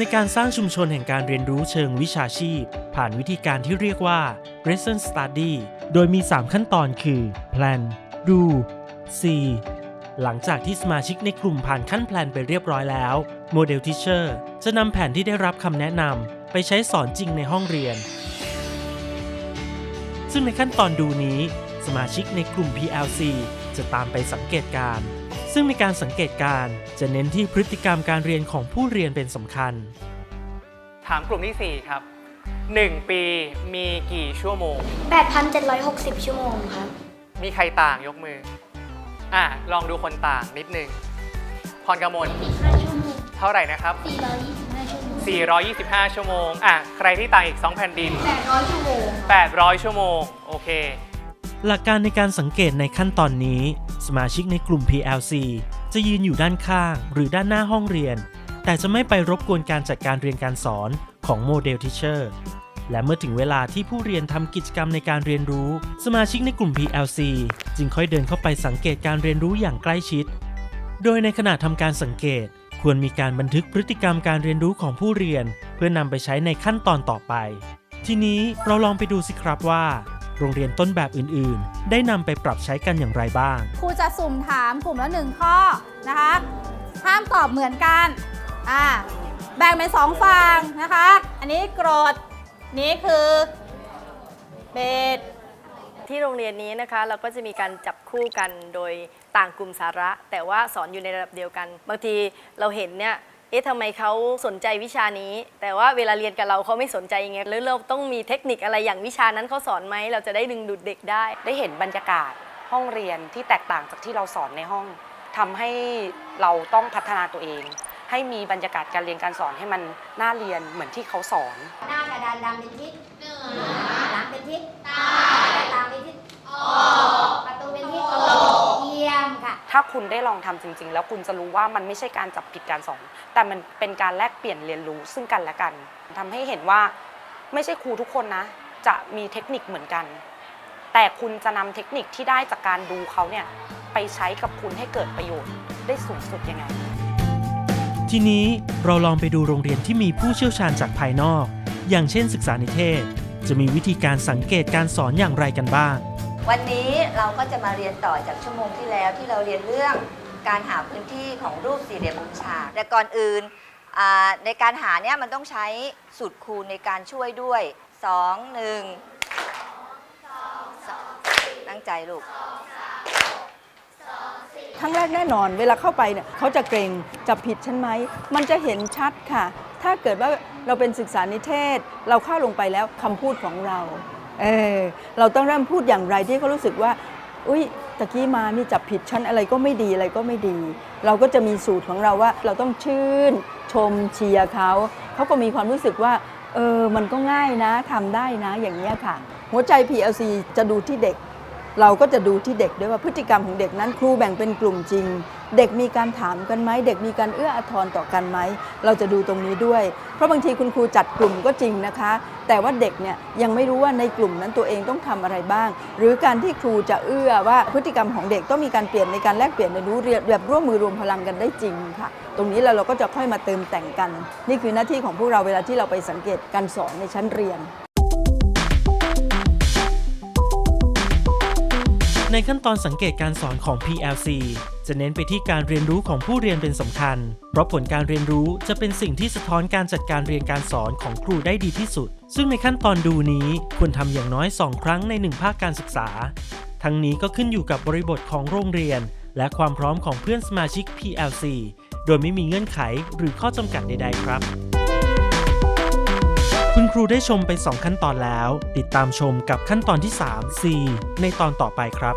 ในการสร้างชุมชนแห่งการเรียนรู้เชิงวิชาชีพ ผ่านวิธีการที่เรียกว่า lesson study โดยมี 3 ขั้นตอนคือ plan do see หลังจากที่สมาชิกในกลุ่มผ่านขั้นแพลนไปเรียบร้อยแล้ว Model Teacher จะนำแผนที่ได้รับคำแนะนำไปใช้สอนจริงในห้องเรียน ซึ่งในขั้นตอนดูนี้ สมาชิกในกลุ่ม PLC จะตามไปสังเกตการ ซึ่งในการสังเกตการณ์จะเน้นที่พฤติกรรมการเรียนของผู้เรียนเป็นสำคัญ ถามกลุ่มที่ 4 ครับ 1 ปีมีกี่ชั่วโมง 8,760 ชั่วโมงครับ มีใครต่างยกมือ อะ ลองดูคนต่างนิดนึง พรกมล5ชั่วโมงเท่าไหร่นะครับ 425 ชั่วโมง425 ชั่วโมง อะ ใครที่ต่างอีก 2 แผ่นดิน 800 ชั่วโมง800 ชั่วโมง โอเค หลักการในการสังเกตในขั้นตอนนี้ สมาชิกในกลุ่ม PLC จะยืนอยู่ด้านข้างหรือด้านหน้าห้องเรียน แต่จะไม่ไปรบกวนการจัดการเรียนการสอนของโมเดลทิเชอร์และเมื่อถึงเวลาที่ผู้เรียนทำกิจกรรมในการเรียนรู้ สมาชิกในกลุ่ม PLC จึงค่อยเดินเข้าไปสังเกตการเรียนรู้อย่างใกล้ชิด โดยในขณะทำการสังเกต ควรมีการบันทึกพฤติกรรมการเรียนรู้ของผู้เรียน เพื่อนำไปใช้ในขั้นตอนต่อไป ทีนี้เราลองไปดูสิครับว่า โรงเรียนต้นแบบอื่นๆ ได้นำไปปรับใช้กันอย่างไรบ้าง ครูจะสุ่มถามกลุ่มละหนึ่งข้อนะคะ ห้ามตอบเหมือนกันอ่าแบ่งเป็นสองฝั่งนะคะ อันนี้โกรธนี้คือเบสที่โรงเรียนนี้นะคะเราก็จะมีการจับคู่กันโดยต่างกลุ่มสาระ แต่ว่าสอนอยู่ในระดับเดียวกัน บางทีเราเห็นเนี่ย เอ๊ะทำไมเขาสนใจวิชานี้ แต่ว่าเวลาเรียนกับเราเขาไม่สนใจยังไงหรือเราต้องมีเทคนิคอะไรอย่างวิชานั้นเขาสอนไหมเราจะได้ดึงดูดเด็กได้ ได้เห็นบรรยากาศห้องเรียนที่แตกต่างจากที่เราสอนในห้องทำให้เราต้องพัฒนาตัวเอง ให้มีบรรยากาศการเรียนการสอนให้มันน่าเรียนเหมือนที่เขาสอน หน้ากระดานดำเป็นทิศเหนือหลังเป็นทิศใต้ตามเป็นทิศออกประตูเป็นทิศตะวันตกเยี่ยมค่ะ ถ้าคุณได้ลองทำจริง ๆ แล้วคุณจะรู้ว่ามันไม่ใช่การจับผิดการสอนแต่มันเป็นการแลกเปลี่ยนเรียนรู้ซึ่งกันและกันทำให้เห็นว่าไม่ใช่ครูทุกคนนะ จะมีเทคนิคเหมือนกัน แต่คุณจะนำเทคนิคที่ได้จากการดูเขาเนี่ยไปใช้กับคุณให้เกิดประโยชน์ได้สูงสุดยังไง ทีนี้เราลองไปดูโรงเรียนที่มีผู้เชี่ยวชาญจากภายนอก อย่างเช่นศึกษานิเทศ จะมีวิธีการสังเกตการสอนอย่างไรกันบ้าง วันนี้เราก็จะมาเรียนต่อจากชั่วโมงที่แล้วที่เราเรียนเรื่องการหาพื้นที่ของรูปสี่เหลี่ยมมุมฉากแต่ก่อนอื่นในการหาเนี่ยมันต้องใช้สูตรคูณในการช่วยด้วย 2 1ตั้งใจลูกครั้งแรกแน่นอนเวลาเข้าไปเนี่ยเขาจะเกรงจับผิดฉันไหม มันจะเห็นชัดค่ะ ถ้าเกิดว่าเราเป็นศึกษานิเทศ เราเข้าลงไปแล้วคำพูดของเรา เออเราต้องเริ่มพูดอย่างไรที่เขารู้สึกว่า อุ้ยตะกี้มานี่จับผิดฉันอะไรก็ไม่ดีอะไรก็ไม่ดี เราก็จะมีสูตรของเราว่า เราต้องชื่น ชมเชียร์เขาเขาก็มีความรู้สึกว่าเออมันก็ง่ายนะทำได้นะอย่างนี้ยค่ะ หัวใจ PLC จะดูที่เด็ก เราก็จะดูที่เด็กด้วยว่าพฤติกรรมของเด็กนั้นครูแบ่งเป็นกลุ่มจริง เด็กมีการถามกันไหมเด็กมีการเอื้ออาทรต่อกันไหมเราจะดูตรงนี้ด้วย เพราะบางทีคุณครูจัดกลุ่มก็จริงนะคะ แต่ว่าเด็กเนี่ยยังไม่รู้ว่าในกลุ่มนั้นตัวเองต้องทำอะไรบ้าง หรือการที่ครูจะเอื้อว่าพฤติกรรมของเด็กต้องมีการเปลี่ยนในการแลกเปลี่ยนในรู้เรียนแบบร่วมมือรวมพลังกันได้จริงค่ะ ตรงนี้เราเราก็จะค่อยมาเติมแต่งกัน นี่คือหน้าที่ของพวกเราเวลาที่เราไปสังเกตการสอนในชั้นเรียนในขั้นตอนสังเกตการสอนของ PLC จะเน้นไปที่การเรียนรู้ของผู้เรียนเป็นสำคัญ เพราะผลการเรียนรู้จะเป็นสิ่งที่สะท้อนการจัดการเรียนการสอนของครูได้ดีที่สุด ซึ่งในขั้นตอนดูนี้ควรทำอย่างน้อย 2 ครั้งใน 1 ภาคการศึกษา ทั้งนี้ก็ขึ้นอยู่กับบริบทของโรงเรียน และความพร้อมของเพื่อนสมาชิก PLC โดยไม่มีเงื่อนไขหรือข้อจำกัดใด ๆ ครับ คุณครูได้ชมไป 2 ขั้นตอนแล้ว ติดตามชมกับขั้นตอนที่ 3 C ในตอนต่อไปครับ